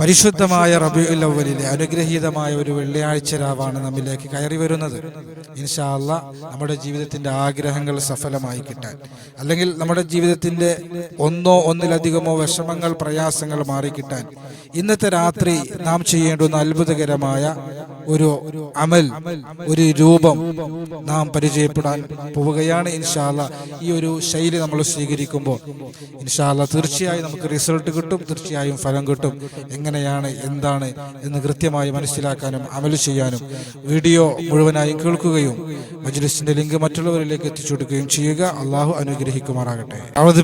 പരിശുദ്ധമായ റബിയുൽ അവലിലെ അനുഗ്രഹീതമായ ഒരു വെള്ളിയാഴ്ച രാവാണ് നമ്മിലേക്ക് കയറി വരുന്നത്. ഇൻഷാല്ല നമ്മുടെ ജീവിതത്തിന്റെ ആഗ്രഹങ്ങൾ സഫലമായി കിട്ടാൻ. അല്ലെങ്കിൽ നമ്മുടെ ജീവിതത്തിന്റെ ഒന്നോ ഒന്നിലധികമോ വിഷമങ്ങൾ പ്രയാസങ്ങൾ മാറിക്കിട്ടാൻ. ഇന്നത്തെ രാത്രി നാം ചെയ്യേണ്ടുന്ന അത്ഭുതകരമായ ഒരു അമൽ ഒരു രൂപം നാം പരിചയപ്പെടാൻ പോവുകയാണ് ഇൻഷാല്ല ഈ ഒരു ശൈലി നമ്മൾ സ്വീകരിക്കുമ്പോൾ ഇൻഷാല്ല തീർച്ചയായും നമുക്ക് റിസൾട്ട് കിട്ടും തീർച്ചയായും ഫലം കിട്ടും. എങ്ങനെയാണ് എന്താണ് എന്ന് കൃത്യമായി മനസ്സിലാക്കാനും അമൽ ചെയ്യാനും വീഡിയോ മുഴുവനായി കേൾക്കുകയും മജ്ലിസിന്റെ ലിങ്ക് മറ്റുള്ളവരിലേക്ക് എത്തിച്ചു കൊടുക്കുകയും ചെയ്യുക. അള്ളാഹു അനുഗ്രഹിക്കുമാറാകട്ടെ. അഊദു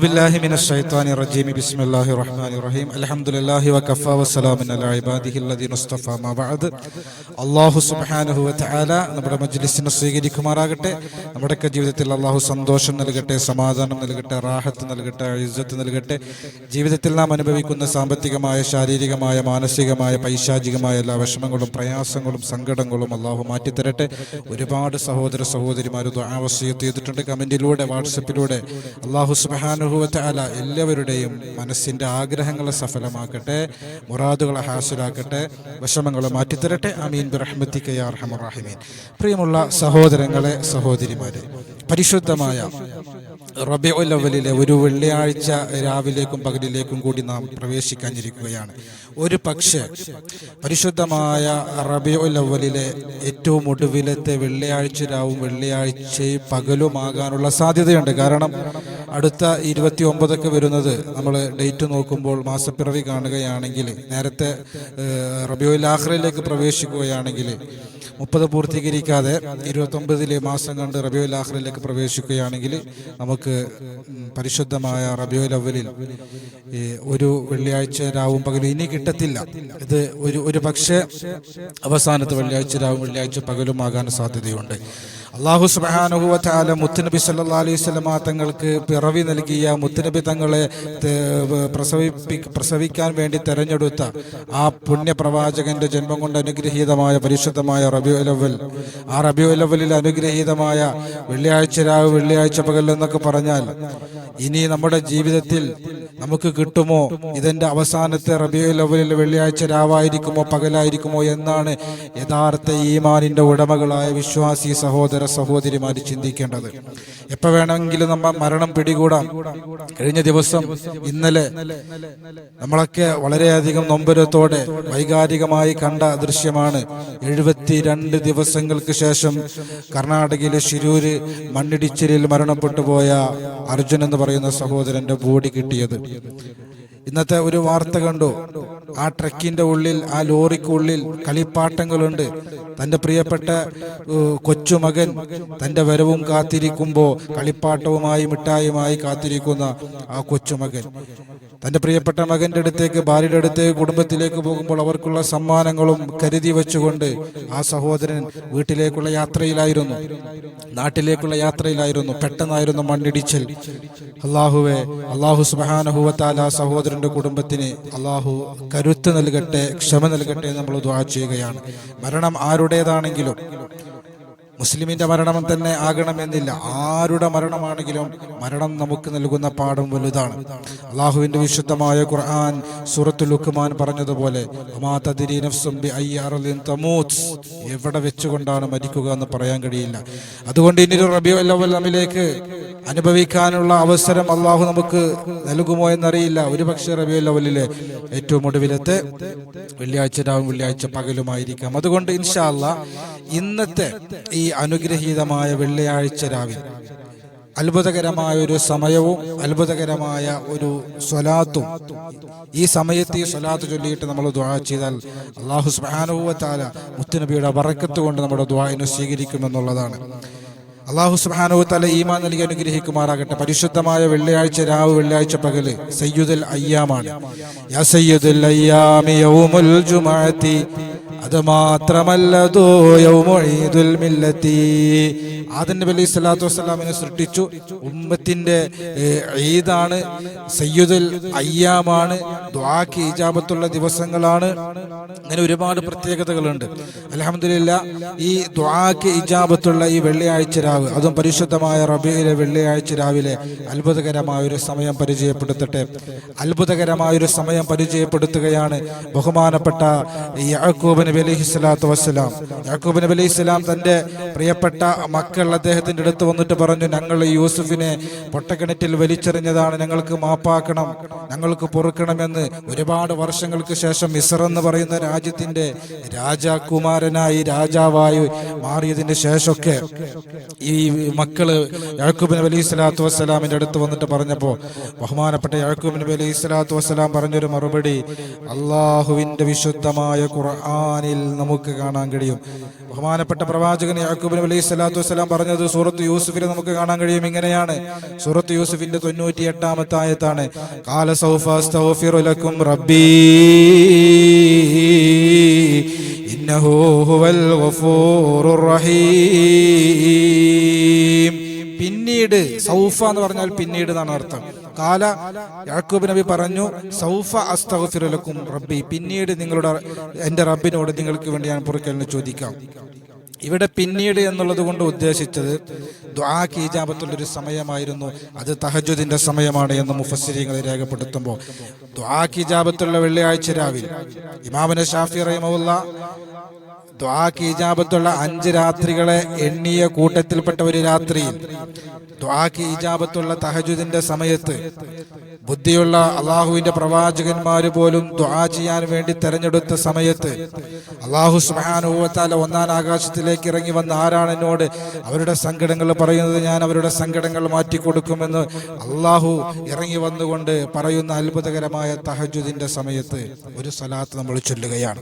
അള്ളാഹു സുബ്ഹാനഹു വതആല നമ്മുടെ മജ്ലിസിനെ സ്വീകരിക്കുമാറാകട്ടെ. നമ്മുടെയൊക്കെ ജീവിതത്തിൽ അള്ളാഹു സന്തോഷം നൽകട്ടെ സമാധാനം നൽകട്ടെ റാഹത്ത് നൽകട്ടെ ഇജ്ജത്ത് നൽകട്ടെ. ജീവിതത്തിൽ നാം അനുഭവിക്കുന്ന സാമ്പത്തികമായ ശാരീരികമായ മാനസികമായ പൈശാചികമായ എല്ലാ വിഷമങ്ങളും പ്രയാസങ്ങളും സങ്കടങ്ങളും അള്ളാഹു മാറ്റിത്തരട്ടെ. ഒരുപാട് സഹോദര സഹോദരിമാർ ആവശ്യത്ത് ചെയ്തിട്ടുണ്ട്. കമന്റിലൂടെ വാട്സപ്പിലൂടെ അള്ളാഹു സുബാനുഭവത്താല എല്ലാവരുടെയും മനസ്സിന്റെ ആഗ്രഹങ്ങളെ സഫലമാക്കട്ടെ മുറാദുകളെ ഹാസിലാക്കട്ടെ വിഷമങ്ങളെ മാറ്റിത്തരട്ടെ. അമീൻ ബിറഹ്മത്തിക്കയാർഹമറാഹിമീൻ പ്രിയമുള്ള സഹോദരങ്ങളെ സഹോദരിമാരെ പരിശുദ്ധമായ റബിഉൽ അവലിലെ ഒരു വെള്ളിയാഴ്ച രാവിലേക്കും പകലിലേക്കും കൂടി നാം പ്രവേശിക്കാനിരിക്കുകയാണ്. ഒരു പക്ഷേ പരിശുദ്ധമായ റബിഉൽ അവലിലെ ഏറ്റവും ഒടുവിലത്തെ വെള്ളിയാഴ്ച രാവും വെള്ളിയാഴ്ചയും പകലുമാകാനുള്ള സാധ്യതയുണ്ട്. കാരണം അടുത്ത ഇരുപത്തി ഒമ്പതൊക്കെ വരുന്നത് നമ്മൾ ഡേറ്റ് നോക്കുമ്പോൾ മാസപ്പിറവി കാണുകയാണെങ്കിൽ നേരത്തെ റബിയുൽ ആഖ്റയിലേക്ക് പ്രവേശിക്കുകയാണെങ്കിൽ മുപ്പത് പൂർത്തീകരിക്കാതെ ഇരുപത്തൊമ്പതിലെ മാസം കണ്ട് റബിയുൽ ആഖ്റയിലേക്ക് പ്രവേശിക്കുകയാണെങ്കിൽ നമുക്ക് ഉം, പരിശുദ്ധമായ റബിയുൽ അവലിൽ ഈ ഒരു വെള്ളിയാഴ്ച രാവും പകലും ഇനി കിട്ടത്തില്ല. ഇത് ഒരു ഒരു പക്ഷേ അവസാനത്തെ വെള്ളിയാഴ്ച രാവും വെള്ളിയാഴ്ച പകലും ആകാൻ സാധ്യതയുണ്ട്. അള്ളാഹു സുബാനുഭവത്താല മുത്തുനബി സല്ലാ അലൈഹി സ്വലമ തങ്ങൾക്ക് പിറവി നൽകിയ മുത്തുനബി തങ്ങളെ പ്രസവിപ്പി പ്രസവിക്കാൻ വേണ്ടി തെരഞ്ഞെടുത്ത ആ പുണ്യപ്രവാചകന്റെ ജന്മം കൊണ്ട് അനുഗ്രഹീതമായ പരിശുദ്ധമായ റബിയു ലവൽ ആ റബിയു ലവലിൽ അനുഗ്രഹീതമായ വെള്ളിയാഴ്ച രാവ് വെള്ളിയാഴ്ച പകൽ എന്നൊക്കെ പറഞ്ഞാൽ ഇനി നമ്മുടെ ജീവിതത്തിൽ നമുക്ക് കിട്ടുമോ? ഇതിന്റെ അവസാനത്തെ റബിയു ലവലിൽ വെള്ളിയാഴ്ച രാവായിരിക്കുമോ പകലായിരിക്കുമോ എന്നാണ് യഥാർത്ഥ ഈമാനിന്റെ ഉടമകളായ വിശ്വാസി സഹോദര സഹോദരിമാർ ചിന്തിക്കേണ്ടത്. എപ്പോ വേണമെങ്കിലും നമ്മ മരണം പിടികൂടാം. കഴിഞ്ഞ ദിവസം ഇന്നലെ നമ്മളൊക്കെ വളരെയധികം നൊമ്പരത്തോടെ വൈകാരികമായി കണ്ട ദൃശ്യമാണ്. എഴുപത്തിരണ്ട് ദിവസങ്ങൾക്ക് ശേഷം കർണാടകയിലെ ശിരൂര് മണ്ണിടിച്ചിലിൽ മരണപ്പെട്ടു പോയ അർജുൻ എന്ന് പറയുന്ന സഹോദരന്റെ ബോഡി കിട്ടിയത്. ഇന്നത്തെ ഒരു വാർത്ത കണ്ടു. ആ ട്രക്കിന്റെ ഉള്ളിൽ ആ ലോറിക്കുള്ളിൽ കളിപ്പാട്ടങ്ങളുണ്ട്. തന്റെ പ്രിയപ്പെട്ട കൊച്ചുമകൻ തന്റെ വരവും കാത്തിരിക്കുമ്പോ കളിപ്പാട്ടവുമായി മിഠായുമായി കാത്തിരിക്കുന്ന ആ കൊച്ചുമകൻ തന്റെ പ്രിയപ്പെട്ട മകന്റെ അടുത്തേക്ക് ഭാര്യയുടെ അടുത്തേക്ക് കുടുംബത്തിലേക്ക് പോകുമ്പോൾ അവർക്കുള്ള സമ്മാനങ്ങളും കരുതി വെച്ചുകൊണ്ട് ആ സഹോദരൻ വീട്ടിലേക്കുള്ള യാത്രയിലായിരുന്നു. നാട്ടിലേക്കുള്ള യാത്രയിലായിരുന്നു. പെട്ടെന്നായിരുന്നു മണ്ണിടിച്ചൽ. അള്ളാഹുവെ അള്ളാഹു സുബാനഹുവത്താല സഹോദരന്റെ കുടുംബത്തിന് അള്ളാഹു കരുത്ത് നൽകട്ടെ ക്ഷമ നൽകട്ടെ നമ്മൾ ദ്വാ ചെയ്യുകയാണ്. മരണം ആരുടേതാണെങ്കിലും മുസ്ലിമിന്റെ മരണം തന്നെ ആകണമെന്നില്ല. ആരുടെ മരണമാണെങ്കിലും മരണം നമുക്ക് നൽകുന്ന പാഠം വലുതാണ്. അള്ളാഹുവിന്റെ വിശുദ്ധമായ ഖുർആൻ സൂറത്തു ലുക്മാൻ പറഞ്ഞതുപോലെ. എവിടെ വെച്ചുകൊണ്ടാണ് മരിക്കുക എന്ന് പറയാൻ കഴിയില്ല. അതുകൊണ്ട് ഇനി റബിയോ നമ്മിലേക്ക് അനുഭവിക്കാനുള്ള അവസരം അള്ളാഹു നമുക്ക് നൽകുമോ എന്നറിയില്ല. ഒരുപക്ഷെ റബിയുൽ അവലിലെ ഏറ്റവും ഒടുവിലത്തെ വെള്ളിയാഴ്ച രാവും വെള്ളിയാഴ്ച പകലുമായിരിക്കാം. അതുകൊണ്ട് ഇൻഷാല്ല ഇന്നത്തെ ഈ അനുഗ്രഹീതമായ വെള്ളിയാഴ്ച രാവിൽ അത്ഭുതകരമായ ഒരു സമയവും അത്ഭുതകരമായ ഒരു സ്വലാത്തും ഈ സമയത്ത് ഈ സ്വലാത്ത് ചൊല്ലിയിട്ട് നമ്മൾ ദ്വാ ചെയ്താൽ അള്ളാഹു സുബാനുഭവത്താല മുത്തുനബിയുടെ വറക്കത്ത് കൊണ്ട് നമ്മുടെ ദ്വായനെ സ്വീകരിക്കുമെന്നുള്ളതാണ്. അള്ളാഹു സുബാനുഭവത്താല ഈമാൻ നൽകി അനുഗ്രഹിക്കുമാറാകട്ടെ. പരിശുദ്ധമായ വെള്ളിയാഴ്ച രാവ് വെള്ളിയാഴ്ച പകൽ സയ്യുദൽ അയ്യാമാണ്. യാ സയ്യുദുൽ അയ്യാമി യൗമുൽ ജുമഅത്തി. അത് മില്ലത്തി. ആദൻ നബി സ്വലാത്തു വസ്സലാമിനെ സൃഷ്ടിച്ചു. ഉമ്മത്തിന്റെ ഈദാണ് സയ്യുദുൽ അയ്യാമാണ് ദ്വാക്ക് ഇജാബത്തുള്ള ദിവസങ്ങളാണ്. അങ്ങനെ ഒരുപാട് പ്രത്യേകതകളുണ്ട്. അലഹമില്ല ഈ ദ്വാക്ക് ഇജാബത്തുള്ള ഈ വെള്ളിയാഴ്ച രാവ് അതും പരിശുദ്ധമായ റബിയിലെ വെള്ളിയാഴ്ച രാവിലെ അത്ഭുതകരമായ ഒരു സമയം പരിചയപ്പെടുത്തട്ടെ. അത്ഭുതകരമായ ഒരു സമയം പരിചയപ്പെടുത്തുകയാണ് ബഹുമാനപ്പെട്ട യാക്കൂബ് നബി അലൈഹി സ്വലാത്തു വസ്സലാം. യാക്കൂബ് നബി അലൈഹി സ്വലാം തന്റെ പ്രിയപ്പെട്ട മക്കൾ അദ്ദേഹത്തിന്റെ അടുത്ത് വന്നിട്ട് പറഞ്ഞു ഞങ്ങൾ യൂസുഫിനെ പൊട്ടക്കിണറ്റിൽ വലിച്ചെറിഞ്ഞതാണ്. ഞങ്ങൾക്ക് മാപ്പാക്കണം. ഞങ്ങൾക്ക് പൊറുക്കണമെന്ന് ഒരുപാട് വർഷങ്ങൾക്ക് ശേഷം മിസർ എന്ന് പറയുന്ന രാജ്യത്തിന്റെ രാജാകുമാരനായി രാജാവായി മാറിയതിന് ശേഷമൊക്കെ ഈ മക്കൾ യാക്കൂബ് നബി അലൈഹി സ്വലാത്തു വസ്സലാമിന്റെ അടുത്ത് വന്നിട്ട് പറഞ്ഞപ്പോൾ ബഹുമാനപ്പെട്ട യാക്കൂബ് നബി അലൈഹി സ്വലാത്തു വസ്സലാം പറഞ്ഞൊരു മറുപടി അള്ളാഹുവിന്റെ വിശുദ്ധമായ ഖുർആനിൽ നമുക്ക് കാണാൻ കഴിയും. ബഹുമാനപ്പെട്ട പ്രവാചകൻ യാക്കൂബ് നബി അലൈഹി സ്വലാത്തു വസ്സലാം പറഞ്ഞത് സൂറത്ത് യൂസുഫിൽ നമുക്ക് കാണാൻ കഴിയും. ഇങ്ങനെയാണ്. സൂറത്ത് യൂസുഫിന്റെ തൊണ്ണൂറ്റി എട്ടാമത്തെ ആയത്താണ് കാല സൗഫിറുലക്കും ലക്കും റബ്ബീ റഹീം. പിന്നീട് സൗഫ എന്ന് പറഞ്ഞാൽ പിന്നീട് എന്നാണ് അർത്ഥം. കാല യാക്കൂബ് നബി പറഞ്ഞു സൗഫ അസ്തഫിറലക്കും റബ്ബി. പിന്നീട് നിങ്ങളുടെ എന്റെ റബ്ബിനോട് നിങ്ങൾക്ക് വേണ്ടി ഞാൻ പൊറുക്കലിന് ചോദിക്കാം. ഇവിടെ പിന്നീട് എന്നുള്ളത് കൊണ്ട് ഉദ്ദേശിച്ചത് ദ്വാക്ക് ഈജാബത്തുള്ള ഒരു സമയമായിരുന്നു. അത് തഹജുദിന്റെ സമയമാണ് എന്ന് മുഫസ്സിരിങ്ങളെ രേഖപ്പെടുത്തുമ്പോൾ. ദ്വാക്ക് ഈജാബത്തുള്ള വെള്ളിയാഴ്ച രാവിൽ ഇമാമിനെ ഷാഫി റഹിമുള്ള ദ്വാക്ക് അഞ്ച് രാത്രികളെ എണ്ണിയ കൂട്ടത്തിൽപ്പെട്ട ഒരു രാത്രിയിൽ. ദ്വാക്ക് തഹജുദിന്റെ സമയത്ത് ബുദ്ധിയുള്ള അള്ളാഹുവിന്റെ പ്രവാചകന്മാര് പോലും ദുആ ചെയ്യാൻ വേണ്ടി തെരഞ്ഞെടുത്ത സമയത്ത് അള്ളാഹു സുഹാനുഭവത്താൽ ഒന്നാം ആകാശത്തിലേക്ക് ഇറങ്ങി വന്ന ആരാണ് എന്നോട് അവരുടെ സങ്കടങ്ങൾ പറയുന്നത് ഞാൻ അവരുടെ സങ്കടങ്ങൾ മാറ്റിക്കൊടുക്കുമെന്ന് അള്ളാഹു ഇറങ്ങി വന്നുകൊണ്ട് പറയുന്ന അത്ഭുതകരമായ തഹജുദിന്റെ സമയത്ത് ഒരു സ്വലാത്ത് നമ്മൾ ചൊല്ലുകയാണ്.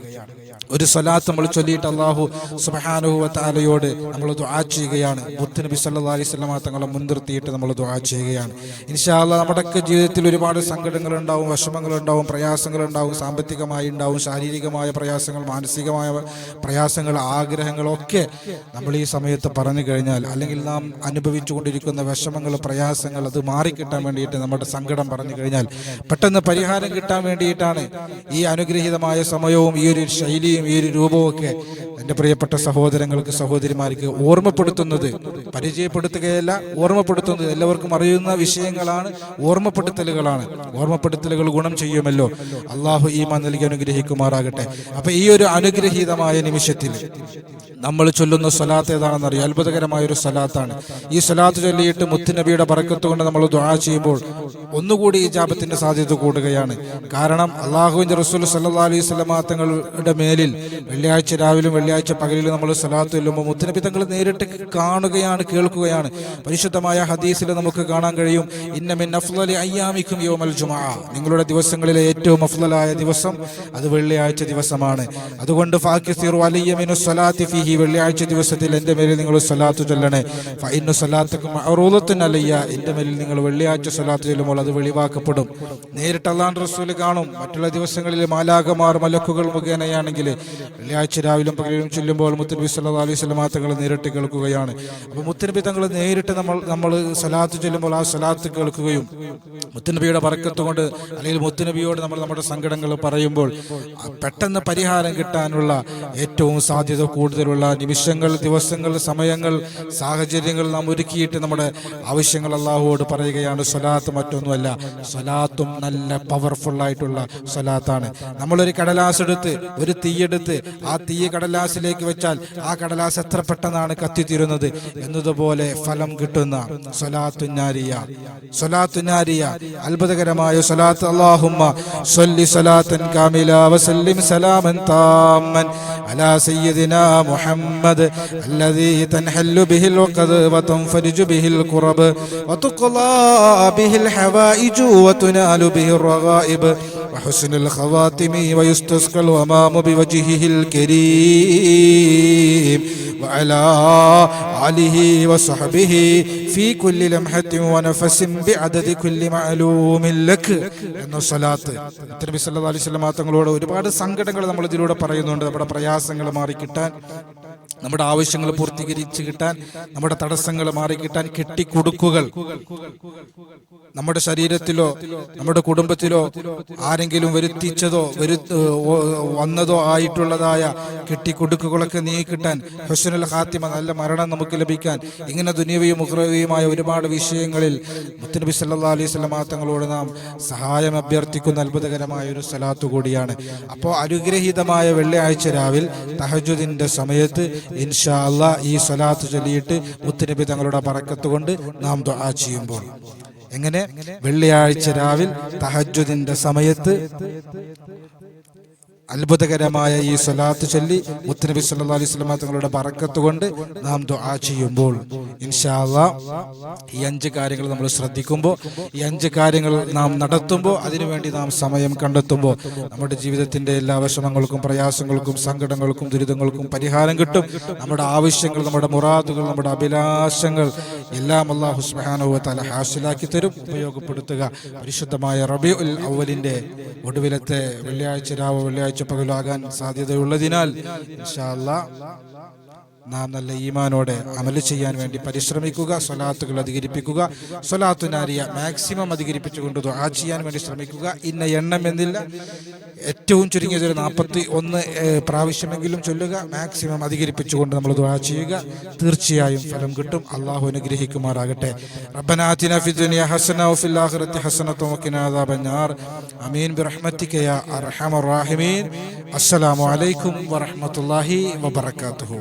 ഒരു സ്വലാത്ത് നമ്മൾ ചൊല്ലിയിട്ട് അള്ളാഹു സുബാനുഭവത്താലയോട് നമ്മൾ ദുആ ചെയ്യുകയാണ്. മുത്തുനബി സല്ലാ അലൈഹി സ്വലമാ തങ്ങളെ മുൻനിർത്തിയിട്ട് നമ്മൾ ദുആ ചെയ്യുകയാണ്. ഇൻഷാല്ല നമ്മുടെയൊക്കെ ജീവിതത്തിൽ ഒരുപാട് സങ്കടങ്ങളുണ്ടാവും വിഷമങ്ങളുണ്ടാവും ഉണ്ടാവും സാമ്പത്തികമായി ഉണ്ടാവും ശാരീരികമായ പ്രയാസങ്ങൾ മാനസികമായ പ്രയാസങ്ങൾ ആഗ്രഹങ്ങളൊക്കെ നമ്മൾ ഈ സമയത്ത് പറഞ്ഞു കഴിഞ്ഞാൽ അല്ലെങ്കിൽ നാം അനുഭവിച്ചുകൊണ്ടിരിക്കുന്ന വിഷമങ്ങൾ പ്രയാസങ്ങൾ അത് മാറിക്കിട്ടാൻ വേണ്ടിയിട്ട് നമ്മുടെ സങ്കടം പറഞ്ഞു കഴിഞ്ഞാൽ പെട്ടെന്ന് പരിഹാരം കിട്ടാൻ വേണ്ടിയിട്ടാണ് ഈ അനുഗ്രഹീതമായ സമയവും ഈ ഒരു ശൈലിയും ഈ ഒരു രൂപവും ഒക്കെ എന്റെ പ്രിയപ്പെട്ട സഹോദരങ്ങൾക്ക് സഹോദരിമാർക്ക് ഓർമ്മപ്പെടുത്തുന്നത് പരിചയപ്പെടുത്തുകയല്ല ഓർമ്മപ്പെടുത്തുന്നത്. എല്ലാവർക്കും അറിയുന്ന വിഷയങ്ങളാണ് ഓർമ്മപ്പെടുത്തലുകളാണ്. ഓർമ്മപ്പെടുത്തലുകൾ ഗുണം ചെയ്യുമല്ലോ. അള്ളാഹു ഈമാൻ നൽകി അനുഗ്രഹിക്കുമാറാകട്ടെ. അപ്പൊ ഈ ഒരു അനുഗ്രഹീതമായ നിമിഷത്തിൽ നമ്മൾ ചൊല്ലുന്ന സ്വലാത്ത് ഏതാണെന്ന് അറിയാം. അത്ഭുതകരമായ ഒരു സ്വലാത്താണ്. ഈ സ്വലാത്ത് ചൊല്ലിയിട്ട് മുത്തുനബിയുടെ പറക്കത്ത് കൊണ്ട് നമ്മൾ ദ്വാ ചെയ്യുമ്പോൾ ഒന്നുകൂടി ഈ ജാപത്തിന്റെ സാധ്യത കൂടുകയാണ്. കാരണം അള്ളാഹുവിന്റെ റസൂൽ സല്ലാ അലൈഹി സ്വലമാ തങ്ങളുടെ മേലിൽ വെള്ളിയാഴ്ച രാവിലും വെള്ളിയാഴ്ച പകലിലും നമ്മൾ സ്വലാത്ത് ചൊല്ലുമ്പോൾ മുത്തുനബി തങ്ങൾ നേരിട്ട് കാണുകയാണ് കേൾക്കുകയാണ്. പരിശുദ്ധമായ ഹദീസിൽ നമുക്ക് കാണാൻ കഴിയും. ഇന്നമിൻ അഫ്ലലി അയ്യാമിക്കും യോമൽ ജുമാ. നിങ്ങളുടെ ദിവസങ്ങളിലെ ഏറ്റവും അഫ്ലലായ ദിവസം അത് വെള്ളിയാഴ്ച ദിവസമാണ്. അതുകൊണ്ട് ഫാക്കിസിറു അലിയമിനു സ്വലാത്തി വെള്ളിയാഴ്ച ദിവസത്തിൽ എന്റെ മേലിൽ നിങ്ങൾ സ്വലാത്ത് ചൊല്ലണേ. ഫൈനു സ്വലാത്തക്കും അറൂലത്തിനല്ലയ്യ എന്റെ മേലിൽ നിങ്ങൾ വെള്ളിയാഴ്ച സ്വലാത്ത് ചൊല്ലുമ്പോൾ അത് വെളിവാക്കപ്പെടും. നേരിട്ട് അള്ളാൻ റസൂൽ കാണും. മറ്റുള്ള ദിവസങ്ങളിൽ മാലാകമാർ മലക്കുകൾ മുഖേനയാണെങ്കിൽ വെള്ളിയാഴ്ച രാവിലും പകലും ചൊല്ലുമ്പോൾ മുത്തനബി സല്ലാ അലൈഹി സ്വലമാത്തങ്ങൾ നേരിട്ട് കേൾക്കുകയാണ്. അപ്പോൾ മുത്തനബി തങ്ങൾ നേരിട്ട് നമ്മൾ നമ്മൾ സ്വലാത്ത് ചൊല്ലുമ്പോൾ ആ സ്വലാത്ത് കേൾക്കുകയും മുത്തനബിയുടെ പറക്കത്ത് കൊണ്ട് അല്ലെങ്കിൽ മുത്തനബിയോട് നമ്മൾ നമ്മുടെ സങ്കടങ്ങൾ പറയുമ്പോൾ പെട്ടെന്ന് പരിഹാരം കിട്ടാനുള്ള ഏറ്റവും സാധ്യത കൂടുതലുള്ള പോലുള്ള നിമിഷങ്ങൾ ദിവസങ്ങൾ സമയങ്ങൾ സാഹചര്യങ്ങൾ നാം ഒരുക്കിയിട്ട് നമ്മുടെ ആവശ്യങ്ങൾ അള്ളാഹുവോട് പറയുകയാണ്. സ്വലാത്ത് മറ്റൊന്നുമല്ല. സ്വലാത്തും നല്ല പവർഫുൾ ആയിട്ടുള്ള സ്വലാത്താണ്. നമ്മളൊരു കടലാസ് എടുത്ത് ഒരു തീയെടുത്ത് ആ തീ കടലാസിലേക്ക് വെച്ചാൽ ആ കടലാസ് എത്ര പെട്ടെന്നാണ് കത്തിത്തീരുന്നത്? എന്നതുപോലെ ഫലം കിട്ടുന്ന സ്വലാത്തുഞ്ഞാരിയ സ്വലാത്തുഞ്ഞാരിയ അത്ഭുതകരമായ സ്വലാത്ത്. അള്ളാഹുമ്മ സൊല്ലി സ്വലാത്തൻ കാമില വസല്ലിം സലാമൻ താമൻ അലാ സയ്യദിന മുഹ محمد الذي تنحل به العقد وتنفرج به الكرب وتقضى به الحوائج وتنال به الرغائب وحسن الخواتم ويستسقى الغمام بوجهه الكريم وعلى آله وصحبه في كل لمحة ونفس بعدد كل معلوم لك എന്ന സ്വലാത്ത് നബി സല്ലല്ലാഹു അലൈഹി വസല്ലം തങ്ങളോട് ഒരുപാട് സങ്കടങ്ങൾ നമ്മൾ ഇതിലൂടെ പറയുന്നുണ്ട് നമ്മുടെ പ്രയാസങ്ങൾ മാറി കിട്ടാൻ നമ്മുടെ ആവശ്യങ്ങൾ പൂർത്തീകരിച്ച് കിട്ടാൻ നമ്മുടെ തടസ്സങ്ങൾ മാറിക്കിട്ടാൻ കെട്ടിക്കൊടുക്കുകൾ. നമ്മുടെ ശരീരത്തിലോ നമ്മുടെ കുടുംബത്തിലോ ആരെങ്കിലും വരുത്തിച്ചതോ വരു വന്നതോ ആയിട്ടുള്ളതായ കെട്ടിക്കൊടുക്കുകളൊക്കെ നീ കിട്ടാൻ ഹുസനുൽ ഹാത്തിമ നല്ല മരണം നമുക്ക് ലഭിക്കാൻ ഇങ്ങനെ ദുനിയവയും ഉഗ്രവയുമായ ഒരുപാട് വിഷയങ്ങളിൽ മുത്തനബി സല്ലാ അലൈഹി സ്വലമാ തങ്ങളോട് നാം സഹായം അഭ്യർത്ഥിക്കുന്ന അത്ഭുതകരമായ ഒരു സ്ഥലത്തു കൂടിയാണ്. അപ്പോൾ അനുഗ്രഹീതമായ വെള്ളിയാഴ്ച രാവിൽ തഹജുദിന്റെ സമയത്ത് ഇൻഷാ ഈ സ്വലാത്ത് ചൊല്ലിയിട്ട് മുത്തുനബി തങ്ങളുടെ പറക്കത്ത് കൊണ്ട് നാം ദുആ ചെയ്യുമ്പോൾ. എങ്ങനെ? വെള്ളിയാഴ്ച രാവിൽ തഹജുദിന്റെ സമയത്ത് അത്ഭുതകരമായ ഈ സ്വലാത്ത് ചൊല്ലി മുത്തനബി സല്ലാ അലൈഹി സ്വലമ തങ്ങളുടെ പറക്കത്ത് കൊണ്ട് നാം ദുആ ചെയ്യുമ്പോൾ ഇൻഷാല്ല ഈ അഞ്ച് കാര്യങ്ങൾ നമ്മൾ ശ്രദ്ധിക്കുമ്പോൾ ഈ അഞ്ച് കാര്യങ്ങൾ നാം നടത്തുമ്പോൾ അതിനുവേണ്ടി നാം സമയം കണ്ടെത്തുമ്പോൾ നമ്മുടെ ജീവിതത്തിന്റെ എല്ലാ വിഷമങ്ങൾക്കും പ്രയാസങ്ങൾക്കും സങ്കടങ്ങൾക്കും ദുരിതങ്ങൾക്കും പരിഹാരം കിട്ടും. നമ്മുടെ ആവശ്യങ്ങൾ നമ്മുടെ മുറാദുകൾ നമ്മുടെ അഭിലാഷങ്ങൾ എല്ലാം അള്ളാഹു സുബ്ഹാനഹു തആല ഹാസിലാക്കി തരും ഉപയോഗപ്പെടുത്തുക. പരിശുദ്ധമായ റബി ഉൽ അവലിന്റെ ഒടുവിലത്തെ വെള്ളിയാഴ്ച രാവ് വെള്ളിയാഴ്ച പകലാകാൻ സാധ്യതയുള്ളതിനാൽ ഇൻഷാ അല്ലാ നാം നല്ല ഈമാനോടെ അമൽ ചെയ്യാൻ വേണ്ടി പരിശ്രമിക്കുക സ്വലാത്തുകൾ അധികരിപ്പിക്കുക സ്വലാത്തുനാരിയ മാക്സിമം അധികരിപ്പിച്ചുകൊണ്ട് ദുആ ചെയ്യാൻ വേണ്ടി ശ്രമിക്കുക. ഇന്ന എണ്ണം എന്നില്ല ഏറ്റവും ചുരുങ്ങിയത് ഒരു നാൽപ്പത്തി ഒന്ന് പ്രാവശ്യമെങ്കിലും ചൊല്ലുക. മാക്സിമം അധികരിപ്പിച്ചുകൊണ്ട് നമ്മൾ ദുആ ചെയ്യുക. തീർച്ചയായും ഫലം കിട്ടും. അള്ളാഹു അനുഗ്രഹിക്കുമാറാകട്ടെ. റബ്ബന ആതിന ഫി ദുനിയ ഹസന വഫിൽ ആഖിറത്തി വഖിനാ അദാബന്നാർ ബിറഹ്മതിക യാ അർഹമർ റഹീമീൻ. അസ്സലാമു അലൈക്കും വറഹ്മത്തുള്ളാഹി വബറകാതുഹു.